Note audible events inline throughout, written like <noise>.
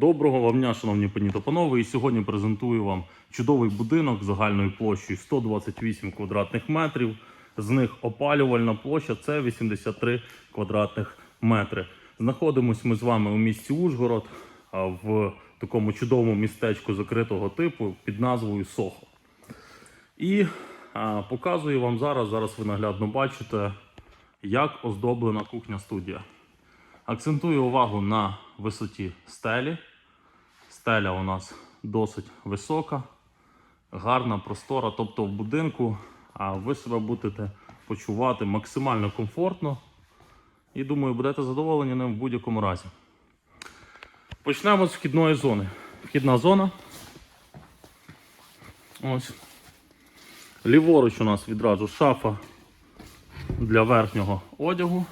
Доброго вам дня, шановні пані та панове. І сьогодні презентую вам чудовий будинок загальною площею 128 квадратних метрів. З них опалювальна площа це 83 квадратних метри. Знаходимось ми з вами у місті Ужгород в такому чудовому містечку закритого типу під назвою Сохо. І показую вам зараз. Зараз ви наглядно бачите, як оздоблена кухня студія. Акцентую увагу на висоті стелі. Стеля у нас досить висока, гарна, простора. Тобто в будинку ви себе будете почувати максимально комфортно. І думаю, будете задоволені ним в будь-якому разі. Почнемо з вхідної зони. Вхідна зона. Ось. Ліворуч у нас відразу шафа для верхнього одягу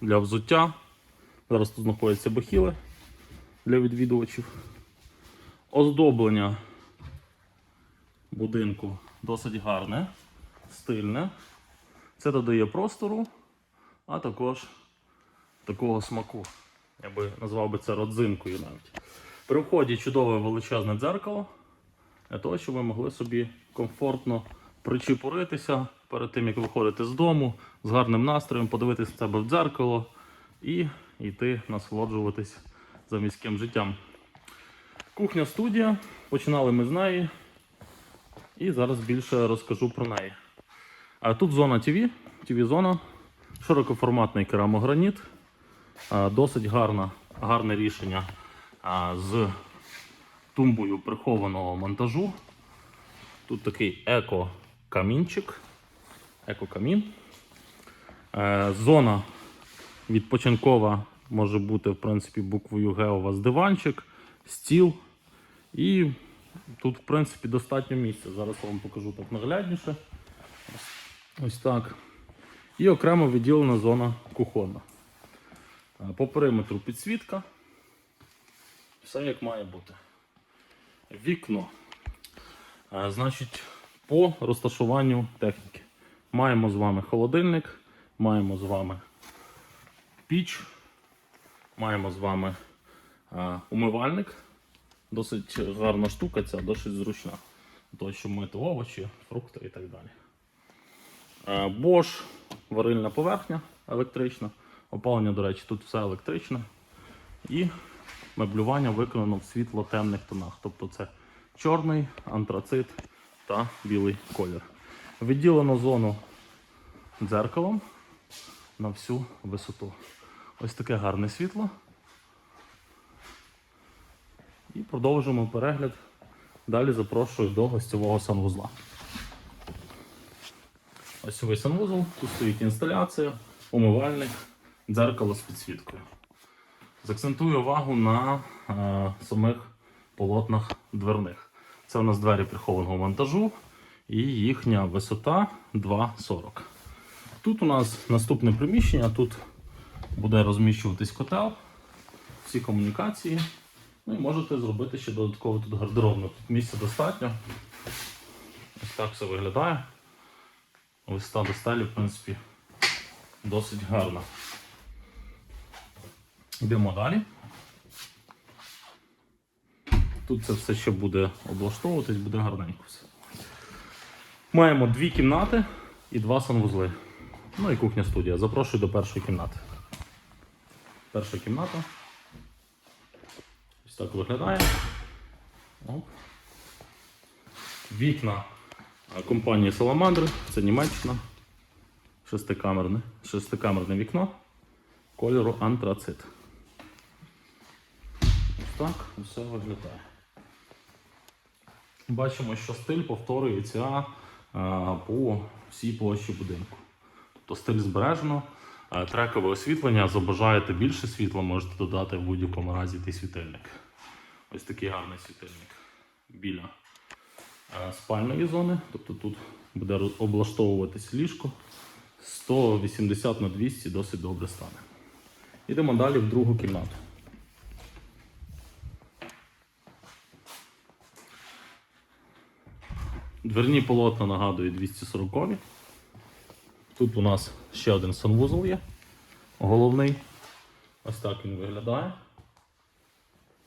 для взуття. Зараз тут знаходяться бахіли для відвідувачів. Оздоблення будинку досить гарне, стильне. Це додає простору, а також такого смаку. Я би назвав би це родзинкою навіть. При вході чудове величезне дзеркало для того, щоб ви могли собі комфортно причепуритися перед тим, як виходити з дому, з гарним настроєм, подивитися в себе в дзеркало і йти насолоджуватись за міським життям. Кухня студія. Починали ми з неї. І зараз більше розкажу про неї. А Тут зона ТВ, ТВ-зона, широкоформатний керамограніт, досить гарна, гарне рішення з тумбою прихованого монтажу. Тут такий еко-камінчик. Еко-камін. Е, Зона відпочинкова може бути, в принципі, буквою Г у вас диванчик, стіл. І тут, в принципі, достатньо місця. Зараз вам покажу так наглядніше. Ось так. І окремо відділена зона кухонна. Е, По периметру підсвітка. Все як має бути. Вікно. Е, Значить, по розташуванню техніки. Маємо з вами холодильник, маємо з вами піч, маємо з вами е, умивальник. Досить гарна штука, ця досить зручна. Того, щоб мити овочі, фрукти і так далі. Е, Bosch варильна поверхня електрична. Опалення, до речі, тут все електричне. І меблювання виконано в світло-темних тонах. Тобто це чорний, антрацит та білий колір. Відділено зону дзеркалом на всю висоту. Ось таке гарне світло. І продовжимо перегляд. Далі запрошую до гостьового санвузла. Гостьовий санвузол, тут стоїть інсталяція, умивальник, дзеркало з підсвіткою. Закцентую увагу на е, самих полотнах дверних. Це у нас двері прихованого монтажу і їхня висота 2,40. Тут у нас наступне приміщення, тут буде розміщуватись котел, всі комунікації. Ну і можете зробити ще додатково тут гардеробну. Тут місця достатньо. Ось так все виглядає. Висота до стелі, в принципі, досить гарна. Йдемо далі. Тут це все ще буде облаштовуватись, буде гарненько все. Маємо дві кімнати і два санвузли. Ну і кухня студія. Запрошую до першої кімнати. Перша кімната. Ось так виглядає. Оп. Вікна компанії Salamandra. Це Німеччина. Шестикамерне, шестикамерне вікно кольору антрацит. Ось так все виглядає. Бачимо, що стиль повторюється по всій площі будинку. Тобто стиль збережено. Трекове освітлення, забажаєте більше світла, можете додати в будь-якому разі той світильник. Ось такий гарний світильник біля спальної зони. Тобто тут буде облаштовуватись ліжко. 180 на 200 досить добре стане. Йдемо далі в другу кімнату. Дверні полотна нагадую 240. Тут у нас ще один санвузол є. Головний. Ось так він виглядає.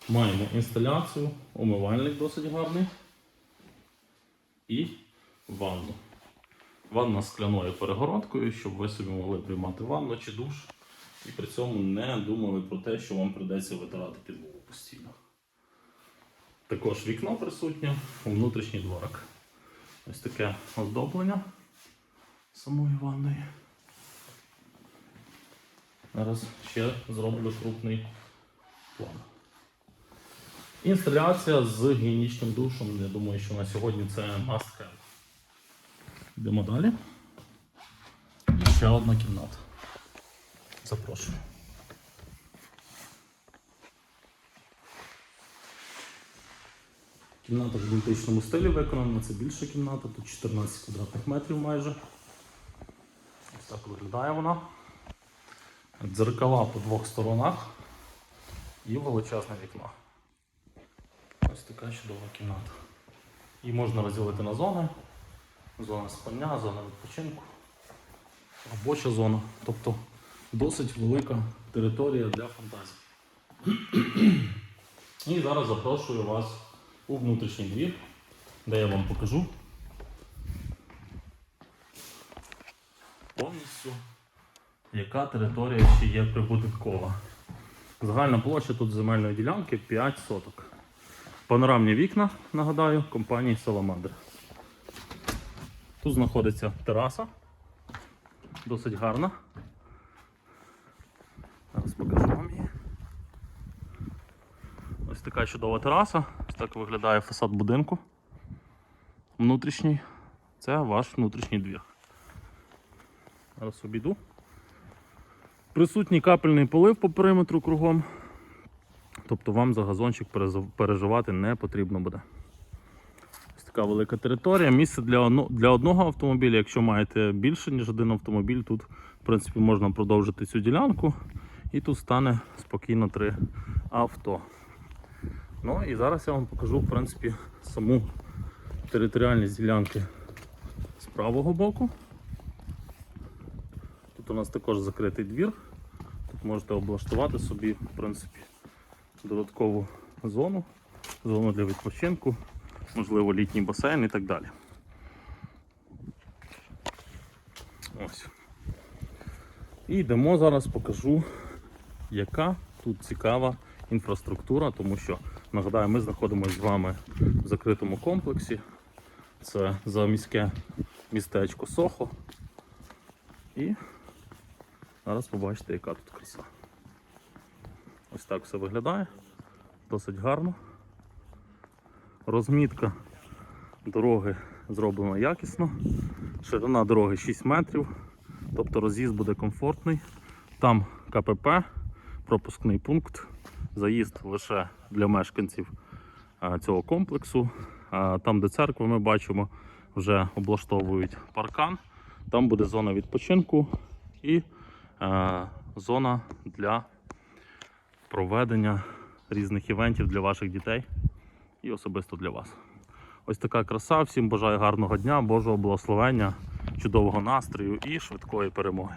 Маємо інсталяцію, умивальник досить гарний і ванну. Ванна з скляною перегородкою, щоб ви собі могли приймати ванну чи душ і при цьому не думали про те, що вам прийдеться витирати підлогу постійно. Також вікно присутнє у внутрішній дворик. Ось таке оздоблення самої ванної. Зараз ще зроблю крупний план. Інсталяція з гігієнічним душем. Я думаю, що на сьогодні це must have. Йдемо далі. І ще одна кімната. Запрошую. Кімната в ідентичному стилі виконана, це більша кімната, тут 14 квадратних метрів майже. Ось так виглядає вона. Дзеркала по двох сторонах і величезне вікно. Ось така чудова кімната. Її можна розділити на зони. Зона спання, зона відпочинку, робоча зона. Тобто досить велика територія для фантазії. <clears throat> І зараз запрошую вас у внутрішній двір, де я вам покажу повністю, яка територія ще є прибудинкова. Загальна площа тут земельної ділянки 5 соток. Панорамні вікна, нагадаю, компанії Саламандр. Тут знаходиться тераса, досить гарна. Зараз покажу вам її. Ось така чудова тераса. Так виглядає фасад будинку. Внутрішній. Це ваш внутрішній двір. Зараз обійду. Присутній капельний полив по периметру кругом. Тобто вам за газончик переживати не потрібно буде. Ось така велика територія. Місце для, для одного автомобіля. Якщо маєте більше, ніж один автомобіль, тут в принципі можна продовжити цю ділянку. І тут стане спокійно три авто. Ну і зараз я вам покажу в принципі саму територіальність ділянки з правого боку. Тут у нас також закритий двір. Тут можете облаштувати собі, в принципі, додаткову зону, зону для відпочинку, можливо, літній басейн і так далі. Ось. І йдемо зараз покажу, яка тут цікава інфраструктура, тому що, нагадаю, ми знаходимося з вами в закритому комплексі. Це заміське містечко Сохо. І зараз побачите, яка тут краса. Ось так все виглядає. Досить гарно. Розмітка дороги зроблена якісно. Ширина дороги 6 метрів, тобто роз'їзд буде комфортний. Там КПП, пропускний пункт, заїзд лише для мешканців цього комплексу. Там, де церква, ми бачимо, вже облаштовують паркан. Там буде зона відпочинку і зона для проведення різних івентів для ваших дітей і особисто для вас. Ось така краса. Всім бажаю гарного дня, Божого благословення, чудового настрою і швидкої перемоги.